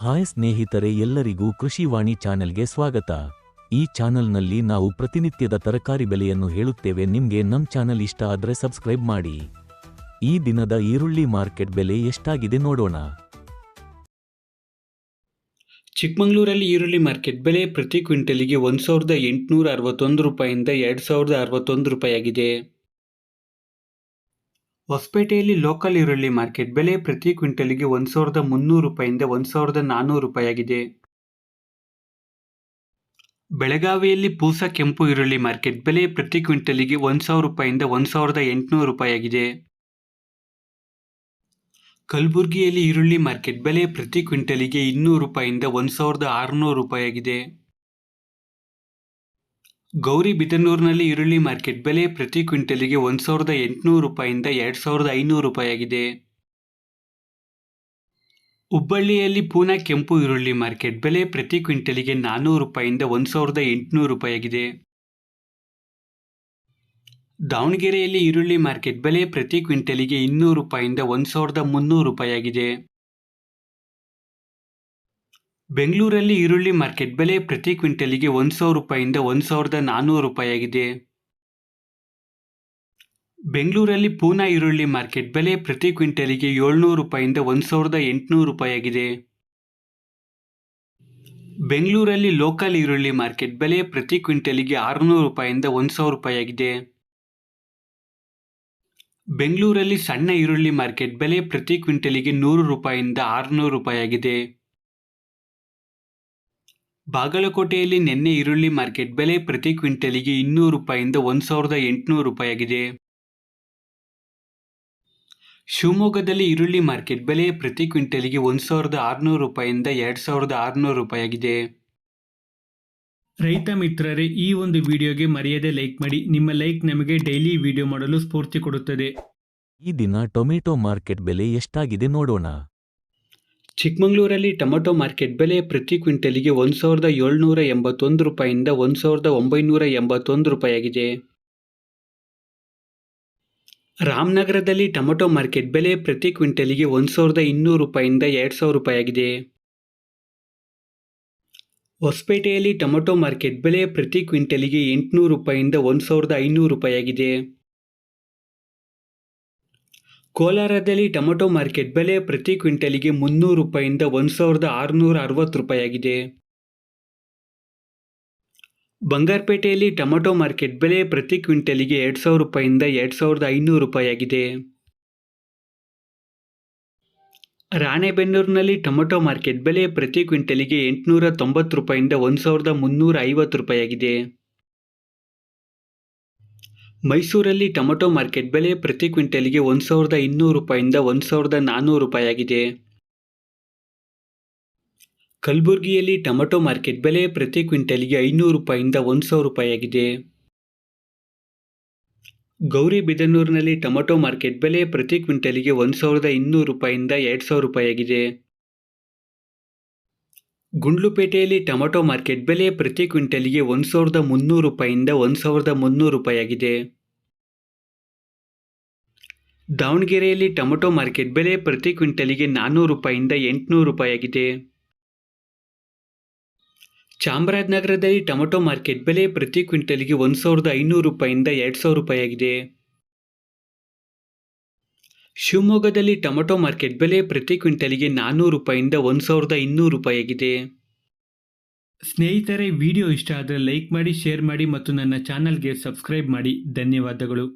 Hi ಸ್ನೇಹಿತರೆ ಎಲ್ಲರಿಗೂ ಕೃಷಿವಾಣಿ ಚಾನೆಲ್ಗೆ ಸ್ವಾಗತ. ಈ ಚಾನೆಲ್ನಲ್ಲಿ ನಾವು ಪ್ರತಿನಿತ್ಯದ ತರಕಾರಿ ಬೆಲೆಯನ್ನು ಹೇಳುತ್ತೇವೆ. ನಿಮಗೆ ನಮ್ಮ ಚಾನೆಲ್ ಇಷ್ಟ ಆದರೆ ಸಬ್ಸ್ಕ್ರೈಬ್ ಮಾಡಿ. ಈ ದಿನದ ಈರುಳ್ಳಿ ಮಾರ್ಕೆಟ್ ಬೆಲೆ ಎಷ್ಟಾಗಿದೆ ನೋಡೋಣ. ಚಿಕ್ಕಮಗಳೂರಲ್ಲಿ ಈರುಳ್ಳಿ ಮಾರ್ಕೆಟ್ ಬೆಲೆ ಪ್ರತಿ ಕ್ವಿಂಟಲಿಗೆ ಒಂದು ಸಾವಿರದ ಎಂಟುನೂರ ಅರವತ್ತೊಂದು ರೂಪಾಯಿಂದ ಎರಡು ಸಾವಿರದ ಅರವತ್ತೊಂದು ರೂಪಾಯಿ ಆಗಿದೆ ಹೊಸಪೇಟೆಯಲ್ಲಿ ಲೋಕಲ್ ಈರುಳ್ಳಿ ಮಾರ್ಕೆಟ್ ಬೆಲೆ ಪ್ರತಿ ಕ್ವಿಂಟಲ್ಗೆ ಒಂದು ಸಾವಿರದ ಮುನ್ನೂರು ರೂಪಾಯಿಂದ ಒಂದು ಸಾವಿರದ ನಾನ್ನೂರು ರೂಪಾಯಿ ಆಗಿದೆ ಬೆಳಗಾವಿಯಲ್ಲಿ ಪೂಸ ಕೆಂಪು ಈರುಳ್ಳಿ ಮಾರ್ಕೆಟ್ ಬೆಲೆ ಪ್ರತಿ ಕ್ವಿಂಟಲಿಗೆ ಒಂದು ಸಾವಿರ ರೂಪಾಯಿಂದ ಒಂದು ಸಾವಿರದ ಎಂಟುನೂರು ರೂಪಾಯಿ ಆಗಿದೆ ಕಲಬುರಗಿಯಲ್ಲಿ ಈರುಳ್ಳಿ ಮಾರ್ಕೆಟ್ ಬೆಲೆ ಪ್ರತಿ ಕ್ವಿಂಟಲಿಗೆ ಇನ್ನೂರು ರೂಪಾಯಿಂದ ಒಂದು ಸಾವಿರದ ಆರುನೂರು ರೂಪಾಯಿ ಆಗಿದೆ ಗೌರಿಬಿದನೂರಿನಲ್ಲಿ ಈರುಳ್ಳಿ ಮಾರ್ಕೆಟ್ ಬೆಲೆ ಪ್ರತಿ ಕ್ವಿಂಟಲಿಗೆ ಒಂದು ಸಾವಿರದ ಎಂಟುನೂರು ರೂಪಾಯಿಂದ ಎರಡು ಸಾವಿರದ ಐನೂರು ರೂಪಾಯಿ ಆಗಿದೆ ಹುಬ್ಬಳ್ಳಿಯಲ್ಲಿ ಪೂನಾ ಕೆಂಪು ಈರುಳ್ಳಿ ಮಾರ್ಕೆಟ್ ಬೆಲೆ ಪ್ರತಿ ಕ್ವಿಂಟಲಿಗೆ ನಾನ್ನೂರು ರೂಪಾಯಿಂದ ಒಂದು ಸಾವಿರದ ಎಂಟುನೂರು ರೂಪಾಯಿ ಆಗಿದೆ ದಾವಣಗೆರೆಯಲ್ಲಿ ಈರುಳ್ಳಿ ಮಾರ್ಕೆಟ್ ಬೆಲೆ ಪ್ರತಿ ಕ್ವಿಂಟಲಿಗೆ ಇನ್ನೂರು ರೂಪಾಯಿಂದ ಒಂದು ಸಾವಿರದ ಮುನ್ನೂರು ರೂಪಾಯಿ ಆಗಿದೆ ಬೆಂಗಳೂರಲ್ಲಿ ಈರುಳ್ಳಿ ಮಾರ್ಕೆಟ್ ಬೆಲೆ ಪ್ರತಿ ಕ್ವಿಂಟಲಿಗೆ ಒಂದು ಸಾವಿರ ರೂಪಾಯಿಂದ ಒಂದು ಸಾವಿರದ ನಾನ್ನೂರು ರೂಪಾಯಿಯಾಗಿದೆ. ಬೆಂಗಳೂರಲ್ಲಿ ಪೂನಾ ಈರುಳ್ಳಿ ಮಾರ್ಕೆಟ್ ಬೆಲೆ ಪ್ರತಿ ಕ್ವಿಂಟಲಿಗೆ ಏಳ್ನೂರು ರೂಪಾಯಿಂದ ಒಂದು ಸಾವಿರದ ಎಂಟುನೂರು ರೂಪಾಯಿಯಾಗಿದೆ. ಬೆಂಗಳೂರಲ್ಲಿ ಲೋಕಲ್ ಈರುಳ್ಳಿ ಮಾರ್ಕೆಟ್ ಬೆಲೆ ಪ್ರತಿ ಕ್ವಿಂಟಲಿಗೆ ಆರುನೂರು ರೂಪಾಯಿಂದ ಒಂದು ಸಾವಿರ ರೂಪಾಯಿಯಾಗಿದೆ. ಬೆಂಗಳೂರಲ್ಲಿ ಸಣ್ಣ ಈರುಳ್ಳಿ ಮಾರ್ಕೆಟ್ ಬೆಲೆ ಪ್ರತಿ ಕ್ವಿಂಟಲಿಗೆ ನೂರು ರೂಪಾಯಿಯಿಂದ ಆರುನೂರು ರೂಪಾಯಿ ಆಗಿದೆ ಬಾಗಲಕೋಟೆಯಲ್ಲಿ ನಿನ್ನೆ ಈರುಳ್ಳಿ ಮಾರ್ಕೆಟ್ ಬೆಲೆ ಪ್ರತಿ ಕ್ವಿಂಟಲಿಗೆ ಇನ್ನೂರು ರೂಪಾಯಿಂದ ಒಂದು ಸಾವಿರದ ಎಂಟುನೂರು ರೂಪಾಯಿಯಾಗಿದೆ. ಶಿವಮೊಗ್ಗದಲ್ಲಿ ಈರುಳ್ಳಿ ಮಾರ್ಕೆಟ್ ಬೆಲೆ ಪ್ರತಿ ಕ್ವಿಂಟಲಿಗೆ ಒಂದು ಸಾವಿರದ ಆರುನೂರು ರೂಪಾಯಿಂದ ಎರಡು ಸಾವಿರದ ಆರುನೂರು ರೂಪಾಯಿಯಾಗಿದೆ. ರೈತ ಮಿತ್ರರೇ, ಈ ಒಂದು ವಿಡಿಯೋಗೆ ಮರೆಯದೆ ಲೈಕ್ ಮಾಡಿ. ನಿಮ್ಮ ಲೈಕ್ ನಮಗೆ ಡೈಲಿ ವಿಡಿಯೋ ಮಾಡಲು ಸ್ಫೂರ್ತಿ ಕೊಡುತ್ತದೆ. ಈ ದಿನ ಟೊಮೆಟೊ ಮಾರ್ಕೆಟ್ ಬೆಲೆ ಎಷ್ಟಾಗಿದೆ ನೋಡೋಣ. ಚಿಕ್ಕಮಗಳೂರಲ್ಲಿ ಟೊಮೆಟೊ ಮಾರ್ಕೆಟ್ ಬೆಲೆ ಪ್ರತಿ ಕ್ವಿಂಟಲಿಗೆ ಒಂದು ಸಾವಿರದ ಏಳ್ನೂರ ಎಂಬತ್ತೊಂದು ರೂಪಾಯಿಂದ ಒಂದು ಸಾವಿರದ ಒಂಬೈನೂರ ಎಂಬತ್ತೊಂದು ರೂಪಾಯಿಯಾಗಿದೆ. ರಾಮನಗರದಲ್ಲಿ ಟೊಮೆಟೊ ಮಾರ್ಕೆಟ್ ಬೆಲೆ ಪ್ರತಿ ಕ್ವಿಂಟಲಿಗೆ ಒಂದು ಸಾವಿರದ ಇನ್ನೂರು ರೂಪಾಯಿಂದ ಎರಡು ಸಾವಿರ ರೂಪಾಯಿಯಾಗಿದೆ. ಹೊಸಪೇಟೆಯಲ್ಲಿ ಟೊಮೆಟೊ ಮಾರ್ಕೆಟ್ ಬೆಲೆ ಪ್ರತಿ ಕ್ವಿಂಟಲಿಗೆ ಎಂಟುನೂರು ರೂಪಾಯಿಂದ ಒಂದು ಸಾವಿರದ ಐನೂರು ರೂಪಾಯಿ ಆಗಿದೆ ಕೋಲಾರದಲ್ಲಿ ಟೊಮೆಟೊ ಮಾರ್ಕೆಟ್ ಬೆಲೆ ಪ್ರತಿ ಕ್ವಿಂಟಲಿಗೆ ಮುನ್ನೂರು ರೂಪಾಯಿಂದ ಒಂದು ಸಾವಿರದ ಆರುನೂರ ಅರವತ್ತು ರೂಪಾಯಿ ಆಗಿದೆ ಬಂಗಾರಪೇಟೆಯಲ್ಲಿ ಟೊಮೆಟೊ ಮಾರ್ಕೆಟ್ ಬೆಲೆ ಪ್ರತಿ ಕ್ವಿಂಟಲಿಗೆ ಎರಡು ಸಾವಿರ ರೂಪಾಯಿಂದ ಎರಡು ಸಾವಿರದ ಐನೂರು ರೂಪಾಯಿ ಆಗಿದೆ ರಾಣೆಬೆನ್ನೂರಿನಲ್ಲಿ ಟೊಮೆಟೊ ಮಾರ್ಕೆಟ್ ಬೆಲೆ ಪ್ರತಿ ಕ್ವಿಂಟಲಿಗೆ ಎಂಟುನೂರ ತೊಂಬತ್ತು ರೂಪಾಯಿಂದ ಒಂದು ಸಾವಿರದ ಮುನ್ನೂರ ಐವತ್ತು ರೂಪಾಯಿ ಆಗಿದೆ ಮೈಸೂರಲ್ಲಿ ಟೊಮೆಟೊ ಮಾರ್ಕೆಟ್ ಬೆಲೆ ಪ್ರತಿ ಕ್ವಿಂಟಲ್ಗೆ ಒಂದು ಸಾವಿರದ ಇನ್ನೂರು ರೂಪಾಯಿಂದ ಒಂದು ಸಾವಿರದ ನಾನ್ನೂರು ರೂಪಾಯಿಯಾಗಿದೆ. ಕಲಬುರಗಿಯಲ್ಲಿ ಟೊಮೆಟೊ ಮಾರ್ಕೆಟ್ ಬೆಲೆ ಪ್ರತಿ ಕ್ವಿಂಟಲ್ಗೆ ಐನೂರು ರೂಪಾಯಿಂದ ಒಂದು ಸಾವಿರ ರೂಪಾಯಿಯಾಗಿದೆ. ಗೌರಿಬಿದನೂರಿನಲ್ಲಿ ಟೊಮೆಟೊ ಮಾರ್ಕೆಟ್ ಬೆಲೆ ಪ್ರತಿ ಕ್ವಿಂಟಲ್ಗೆ ಒಂದು ಸಾವಿರದ ಇನ್ನೂರು ರೂಪಾಯಿಂದ ಎರಡು ಸಾವಿರ ರೂಪಾಯಿ ಆಗಿದೆ ಗುಂಡ್ಲುಪೇಟೆಯಲ್ಲಿ ಟೊಮೆಟೊ ಮಾರ್ಕೆಟ್ ಬೆಲೆ ಪ್ರತಿ ಕ್ವಿಂಟಲ್ಗೆ ಒಂದು ಸಾವಿರದ ಮುನ್ನೂರು ರೂಪಾಯಿಂದ ಒಂದು ಸಾವಿರದ ಮುನ್ನೂರು ರೂಪಾಯಿಯಾಗಿದೆ. ದಾವಣಗೆರೆಯಲ್ಲಿ ಟೊಮೆಟೊ ಮಾರ್ಕೆಟ್ ಬೆಲೆ ಪ್ರತಿ ಕ್ವಿಂಟಲಿಗೆ ನಾನ್ನೂರು ರೂಪಾಯಿಂದ ಎಂಟುನೂರು ರೂಪಾಯಿಯಾಗಿದೆ. ಚಾಮರಾಜನಗರದಲ್ಲಿ ಟೊಮೆಟೊ ಮಾರ್ಕೆಟ್ ಬೆಲೆ ಪ್ರತಿ ಕ್ವಿಂಟಲ್ಗೆ ಒಂದು ಸಾವಿರದ ಐನೂರು ರೂಪಾಯಿಂದ ಎರಡು ಸಾವಿರ ರೂಪಾಯಿ ಆಗಿದೆ ಶಿವಮೊಗ್ಗದಲ್ಲಿ ಟೊಮೆಟೊ ಮಾರ್ಕೆಟ್ ಬೆಲೆ ಪ್ರತಿ ಕ್ವಿಂಟಲ್ಗೆ ನಾನ್ನೂರು ರೂಪಾಯಿಂದ ಒಂದು ಸಾವಿರದ ಇನ್ನೂರು ರೂಪಾಯಿಯಾಗಿದೆ. ಸ್ನೇಹಿತರೆ, ವಿಡಿಯೋ ಇಷ್ಟ ಆದರೆ ಲೈಕ್ ಮಾಡಿ, ಶೇರ್ ಮಾಡಿ ಮತ್ತು ನನ್ನ ಚಾನಲ್ಗೆ ಸಬ್ಸ್ಕ್ರೈಬ್ ಮಾಡಿ. ಧನ್ಯವಾದಗಳು.